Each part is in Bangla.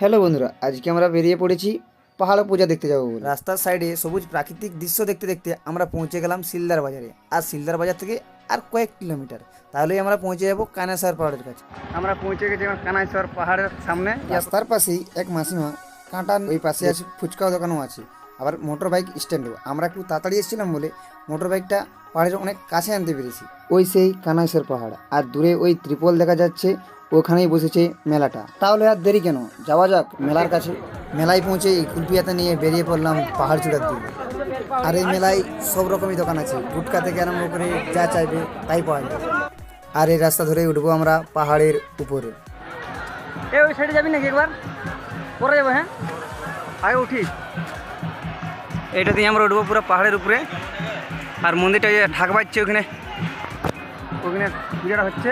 হ্যালো বন্ধুরা আজকে আমরা বেরিয়ে পড়েছি পাহাড় পূজা দেখতে যাব রাস্তার সাইডে সবুজ প্রাকৃতিক দৃশ্য দেখতে দেখতে আমরা পৌঁছে গেলাম সিলদার বাজারে। আর সিলদার বাজার থেকে আর কয়েক কিলোমিটার। তাহলেই আমরা পৌঁছে যাব কানাসার পাহাড়ের কাছে। আমরা পৌঁছে গেছি এখন কানাইশ্বর পাহাড়ের সামনে। রাস্তার পাশেই এক মাসিমা কাঁটা ওই পাশে আছে ফুচকা দোকানও আছে। আবার মোটর বাইক স্ট্যান্ডও। আমরা একটু তাড়াতাড়ি এসেছিলাম বলে মোটর বাইকটা পাহাড়ের অনেক কাছে আনতে পেরেছি। ওই সেই কানাইশ্বর পাহাড়। আর দূরে ওই ত্রিপল দেখা যাচ্ছে। ওখানেই বসেছে মেলাটা। তাহলে আর দেরি কেন? যাওয়া যাক, মেলার কাছে মেলায় পৌঁছে কুলপিয়াতে নিয়ে বেরিয়ে পড়লাম পাহাড় চূড়ার দিকে। আর এই মেলায় সব রকমই দোকান আছে। গুটকা থেকে আরম্ভ করে যা চাইবে তাই পাওয়া যায়। আর এই রাস্তা ধরে উঠবো আমরা পাহাড়ের উপরে। ওই সাইডে যাবি নাকি একবার? পরে যাব হ্যাঁ? আগে উঠি। এইটা দিয়ে আমরা উঠবো পুরো পাহাড়ের উপরে। আর মন্দিরটা যে ঢাক বাজছে ওখানে। ওখানে পূজাটা হচ্ছে।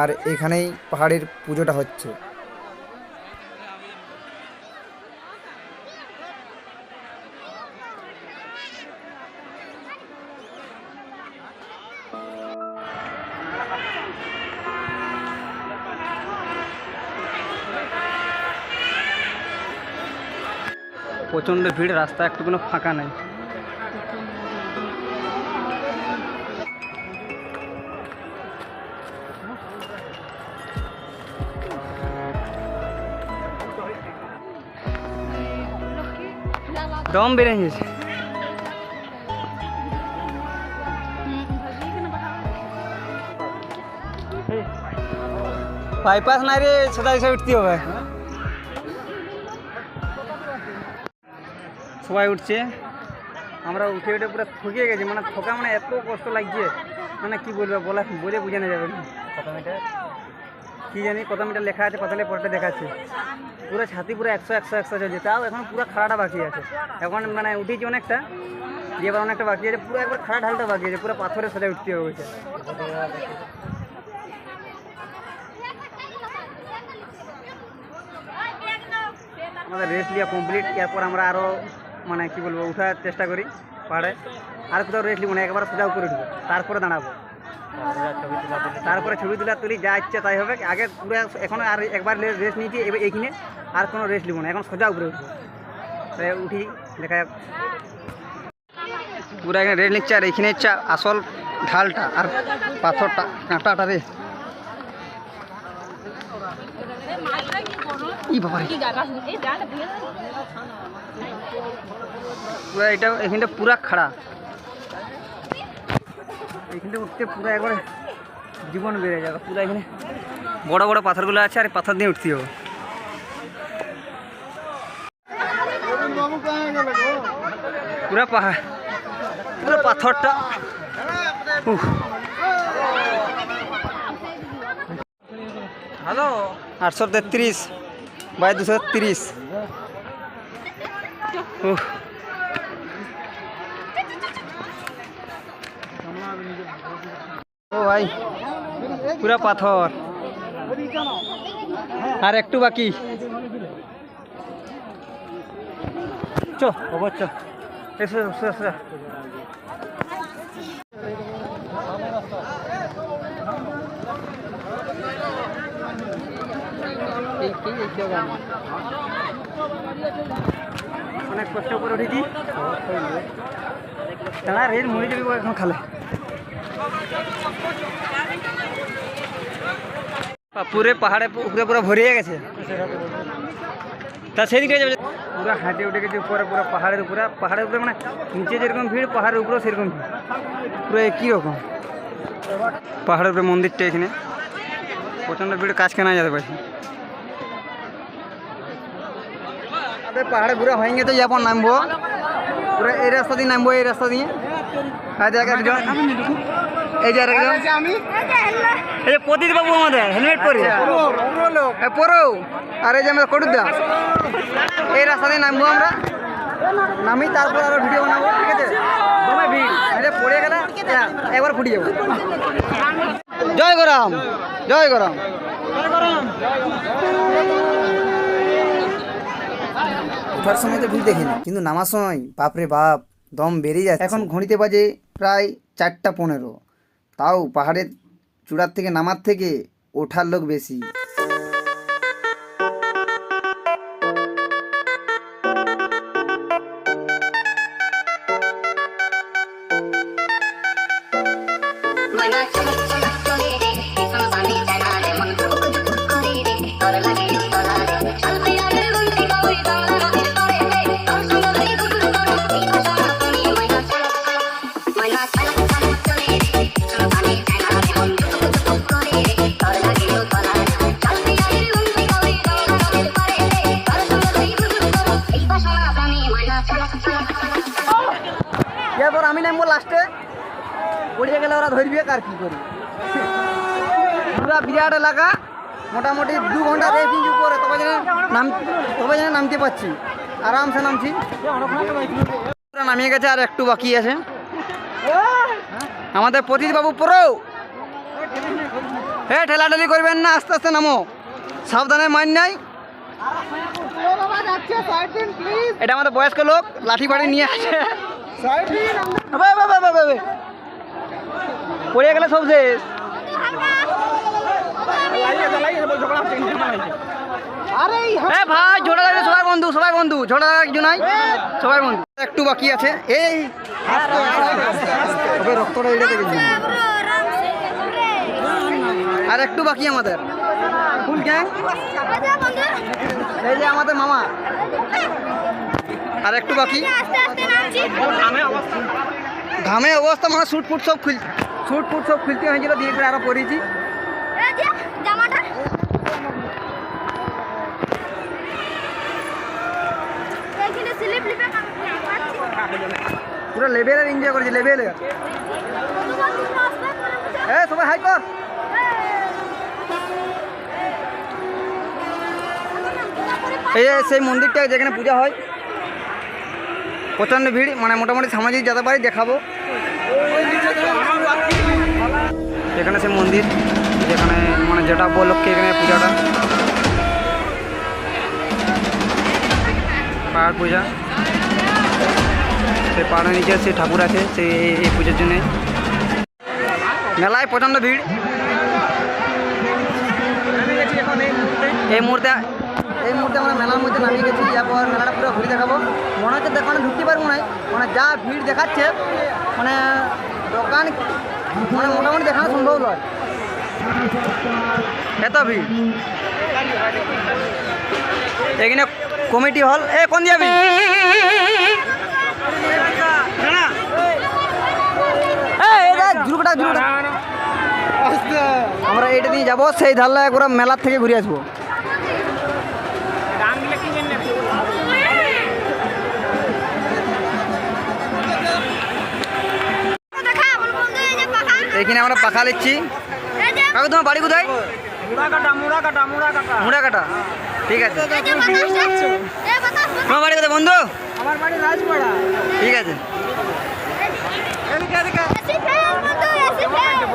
আর এখানেই পাহাড়ের পুজোটা হচ্ছে। প্রচণ্ড ভিড়, রাস্তা একটু কোনো ফাঁকা নেই। দম বেড়ে গেছে। বাইপাস নাই রে সদা এসে উঠতে হবে। সবাই উঠছে। আমরা উঠে উঠে পুরো থকিয়ে গেছি মানে থকা মানে এত কষ্ট লাগছে। মানে কি বলব বলা বলে বোঝানো যাবে না। কত মিটার? কি জানি কত মিটার লেখা আছে কত পরটা দেখাচ্ছে। পুরো ছাতি পুরো একশো একশো একশো চলছে। তাও এখন পুরো খাড়াটা বাকি আছে। এখন মানে উঠেছি অনেকটা দিয়ে এবার অনেকটা বাকি আছে। পুরো একবার খাড়া ঢালটা বাকি আছে পুরো পাথরের সাথে উঠতে হবে আমাদের রেস্ট লিয়া কমপ্লিট এরপর আমরা আরও মানে কি বলব, উঠার চেষ্টা করি পাহাড়ে। আর কোথাও রেস্ট লিব না, একবার সোজা করে উঠবো তারপরে দাঁড়াবো। তারপরে ছবি তোলা তুলি, যা ইচ্ছা তাই হবে। আগে পুরো এখন আর একবার রেস্ট নিয়েছি, এবার এইখানে আর কোনো রেস্ট নিব না, এখন সোজা উপরে উঠবো। তাই উঠি, দেখা যাক। পুরো এখানে রেস্ট নিচ্ছে, আর এইখানে হচ্ছে আসল ঢালটা আর পাথরটা কাঁটাটা রে। ই বাবা। পুরো এটা এখানটা পুরা খাড়া এখানটা উঠতে পুরো একবারে জীবন বেড়ে যাবে পুরো এখানে বড় বড় পাথরগুলো আছে আর পাথর দিয়ে উঠতে পুরা পাহাড় পুরো পাথরটা। হ্যালো, আটশো তেত্রিশ বাই দুশো তিরিশ। ও ভাই পুরা পাথর আর একটু বাকি চ অবশ্য এসো এসো অনেক কষ্ট করে উঠেছি। তারা রেল মুড়ি যাবি এখন খালে। পুরে পাহাড়ে উপরে পুরো ভরিয়ে গেছে। তা সেদিকে যাবে। পুরো হাঁটে উঠে গেছে উপরে পুরো পাহাড়ের উপরে। পাহাড়ের উপরে মানে নিচে যেরকম ভিড় পাহাড়ের উপরেও সেরকম ভিড়। পুরো একই রকম পাহাড়ের উপরে মন্দিরটা এখানে। প্রচণ্ড ভিড় কাজ কেনা যেতে পারছে পাহাড়ে পুরো হয়ে গেছে যখন নামবো পুরো এই রাস্তা দিয়ে নামবো এই রাস্তা দিয়ে এই যে এই যে প্রদীপ বাবু আমাদের হেলমেট পরে হ্যাঁ পরো আর এই যে আমাদের কটুদা এই রাস্তা দিয়ে নামবো আমরা নামি তারপর আরও ভিডিও বানাবো ঠিক আছে দমে ভিড় এটা পড়ে গেলে একবার ফুটে যাব জয় গরাম জয় গরাম ওঠার সময় তো ভিড় দেখিনি। কিন্তু নামার সময়, বাপরে বাপ, দম বেরিয়ে যাচ্ছে। এখন ঘড়িতে বাজে প্রায় চারটা পনেরো। তাও পাহাড়ের চূড়ার থেকে নামার থেকে ওঠার লোক বেশি। চমক ওরা ধরবে আর কি করি পুরা বিরাট এলাকা মোটামুটি দু ঘণ্টা রেসিং করে তবে যেন নাম তবে যেন নামতে পারছি। আরামসে নামছি। পুরো নামিয়ে গেছে আর একটু বাকি আছে। আমাদের বাবু পুরো! হ্যাঁ ঠেলাঠেলি করবেন না আস্তে আস্তে নামো। সাবধানে মান নাই। এটা আমাদের বয়স্ক লোক লাঠি বাড়ি নিয়ে আছে পড়ে গেলে সব শেষ। এ ভাই ঝোড়া লাগে সবাই বন্ধু সবাই বন্ধু ঝোড়া লাগা কিছু নাই সবাই বন্ধু। একটু বাকি আছে। এই রক্তটা এটা দেখেছি আর একটু বাকি আমাদের। ফুল গ্যাং এই যে আমাদের মামা। আর একটু বাকি। ঘামে অবস্থা। মানে শুট ফুট সব খুল শুট ফুট সব খুলতে হয়েছিল দিয়ে করে আরও পরেছি জামাটা পুরো লেভেলের এনজয় করেছি লেভেলে এ। সবাই হাই কর। এই সেই মন্দিরটা যেখানে পূজা হয় প্রচণ্ড ভিড় মানে মোটামুটি সামাজিক যেতে পারি দেখাবো। এখানে সে মন্দির, যেখানে মানে যেটা উপলক্ষে এখানে পূজাটা। পাহাড় পূজা। সেই পাহাড়ের নিচে সেই ঠাকুর আছে, সেই এই- পুজোর জন্যে। মেলায় প্রচণ্ড ভিড়। এই মুহূর্তে এই মুহূর্তে আমরা মেলার মধ্যে নামিয়ে গেছি এরপর মেলাটা পুরো ঘুরে দেখাবো। মনে হচ্ছে দোকানে ঢুকতে পারব না। মানে যা ভিড় দেখাচ্ছে মানে দোকান মানে মোটামুটি দেখানো সম্ভব নয়। এত ভিড় এখানে কমিটি হল। এ কোন যাবি। আমরা এইটা দিয়ে যাব সেই ধারলা একবার মেলার থেকে ঘুরে আসব। এখানে আমরা পাখা নিচ্ছি এই কাকু তোমার বাড়ি কোথায়? মুড়া কাটা মুড়া কাটা মুড়া মুড়া কাটা ঠিক আছে তোমার বাড়ি কোথায় বন্ধু? আমার বাড়ি রাজপাড়া। ঠিক আছে।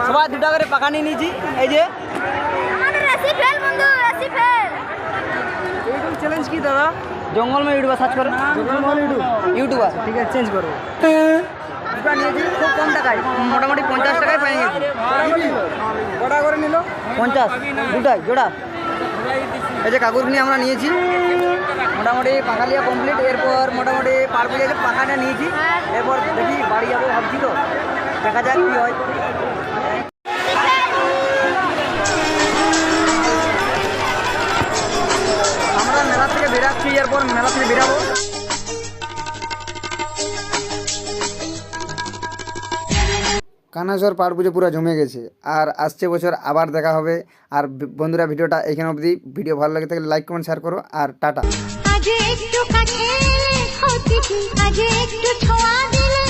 সবাই দুটা করে পাখা নিয়ে নিয়েছি। এই যে। চ্যালেঞ্জ কি দাদা? জঙ্গল মে ইউটিউবার সার্চ করে। ইউটিউবার। ঠিক আছে চেঞ্জ করো। দুটা নিয়েছি খুব কম টাকায় মোটামুটি পঞ্চাশ টাকায় পেয়ে গেছি। কটা করে নিল? পঞ্চাশ দুটাই জোড়া। এই যে কাকুরগুলি নিয়ে আমরা নিয়েছি মোটামুটি পাখা লিয়া কমপ্লিট এরপর মোটামুটি পার পেয়ে পাখাটা নিয়েছি এরপর দেখি বাড়ি যাব ভাবছি তো দেখা যাক কী হয়। কানাঝড় পাড় পুজো পুরো জমে গেছে। আর আসছে বছর আবার দেখা হবে। আর বন্ধুরা, ভিডিওটা এখানে অবধি। ভিডিও ভালো লাগে থাকলে লাইক কমেন্ট শেয়ার করো। আর টাটা। একটু ছোঁয়া দিলে